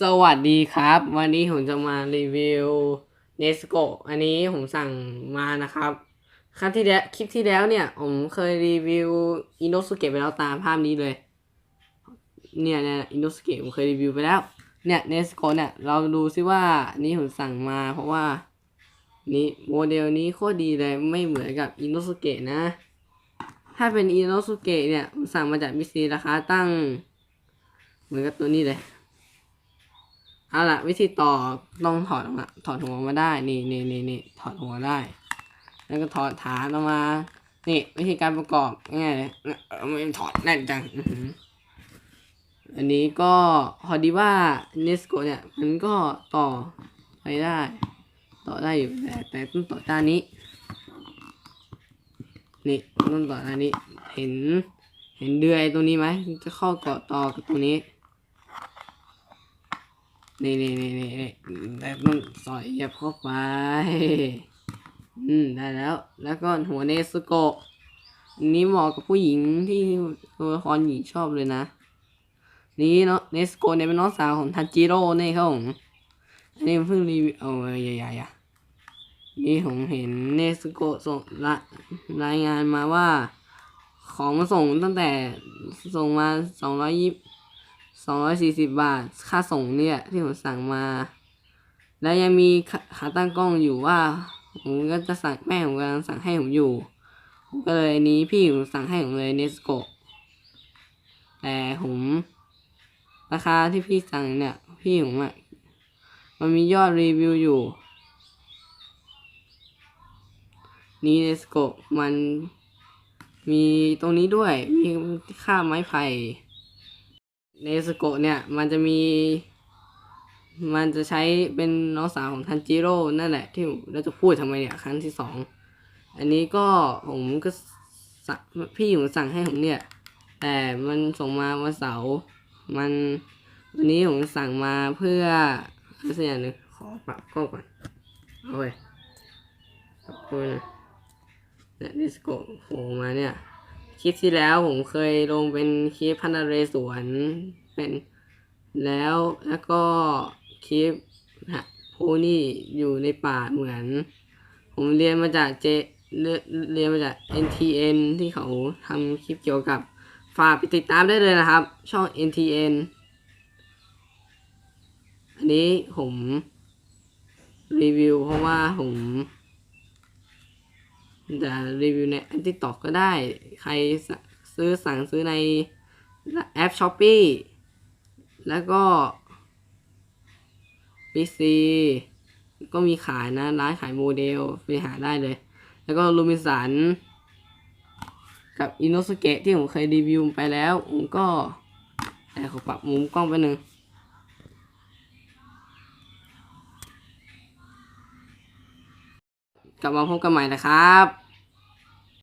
สวัสดีครับ วันนี้ผมจะมารีวิวเนสโกอันนี้ผมสั่งมานะครับ ครั้งที่แล้วคลิปที่แล้วเนี่ย ผมเคยรีวิวอินโนสุเกะไปแล้วตามภาพนี้เลย เนี่ยเนี่ยอินโนสุเกะผมเคยรีวิวไปแล้ว เนี่ยเนสโกเนี่ย เราดูซิว่านนี้ผมสั่งมาเพราะว่า นี่โมเดลนี้โคตรดีเลยไม่เหมือนกับอินโนสุเกะนะ ถ้าเป็นอินโนสุเกะเนี่ยผมสั่งมาจากมิซีราคาตั้ง เหมือนกับตัวนี้เลย เอาละวิธีต่อต้องถอดออกมาถอดหัวมาได้ นี่นี่นี่นี่ถอดหัวได้ แล้วก็ถอดฐานออกมา นี่ วิธีการประกอบง่ายเลยไม่ถอดแน่นจังอันนี้ก็พอดีว่าเนสโกเนี่ย มันก็ต่อไปได้ ต่อได้อยู่แต่แต่ต้องต่อด้านนี้ นี่ต้องต่อด้านนี้ เห็น เห็นเดือยตรงนี้ไหมจะเข้าเกาะต่อกับตรงนี้ นี่นี่นี่นี่นี่แต่ต้องสอยเหยียบเข้าไป อืมได้แล้ว แล้วก็หัวเนสโกะนี้เหมาะกับผู้หญิงที่ตัวละครหญิงชอบเลยนะ นี่เนาะเนสโกะเนี่ยเป็นน้องสาวของทันจิโร่นี่ครับผมอันนี้เพิ่งรีวิวเอาใหญ่ๆอะนี่ผมเห็นเนสโกะส่งละรายงานมาว่า ของมาส่งตั้งแต่ส่งมาสองร้อยยี่ส สองร้อยสี่สิบบาท ค่าส่งเนี่ยที่ผมสั่งมา แล้วยังมีขาขาตั้งกล้องอยู่ว่า ผมก็จะสั่งแม่ผมกำลังสั่งให้ผมอยู่ ผมก็เลยนี้พี่ผมสั่งให้ผมเลยเนสโกแต่ผมราคาที่พี่สั่งเนี่ย พี่ผมอะมันมียอดรีวิวอยู่ นี่เนสโกมันมีตรงนี้ด้วย มีค่าไม้ไผ่ เนสโกเนี่ยมันจะมี มันจะใช้เป็นน้องสาวของทันจิโร่นั่นแหละ ที่เราจะพูดทำไมเนี่ย ครั้งที่สอง อันนี้ก็ผมก็สั่งพี่ผมสั่งให้ผมเนี่ย แต่มันส่งมาวันเสาร์มันวันนี้ผมสั่งมาเพื่ออะไรสักอย่างหนึ่งขอปรับกล้องก่อนเอาไปขอบคุณเนี่ยดิสโก้โผล่มาเนี่ย คลิปที่แล้วผมเคยลงเป็นคลิปพันธุ์เรศวรเป็นแล้วแล้วก็คลิปฮะโพนี่อยู่ในป่าเหมือน ผมเรียนมาจากเจเรียนมาจาก NTN ที่เขาทำคลิปเกี่ยวกับฝากไปติดตามได้เลยนะครับ ช่อง NTN อันนี้ผมรีวิวเพราะว่าผม จะรีวิวในทิกตอกก็ได้ ใครซื้อสั่งซื้อในแอป s h อ p e e แล้วก็ PC ก็มีขายนะ ร้านขายโมเดลไปหาได้เลย แล้วก็ลูมิสัน กับอินโนสเกะที่ผมเคยรีวิวไปแล้วผมก็แต่ขอปรับมุมกล้องไปหนึ่ง กลับมาพบกันใหม่นะครับ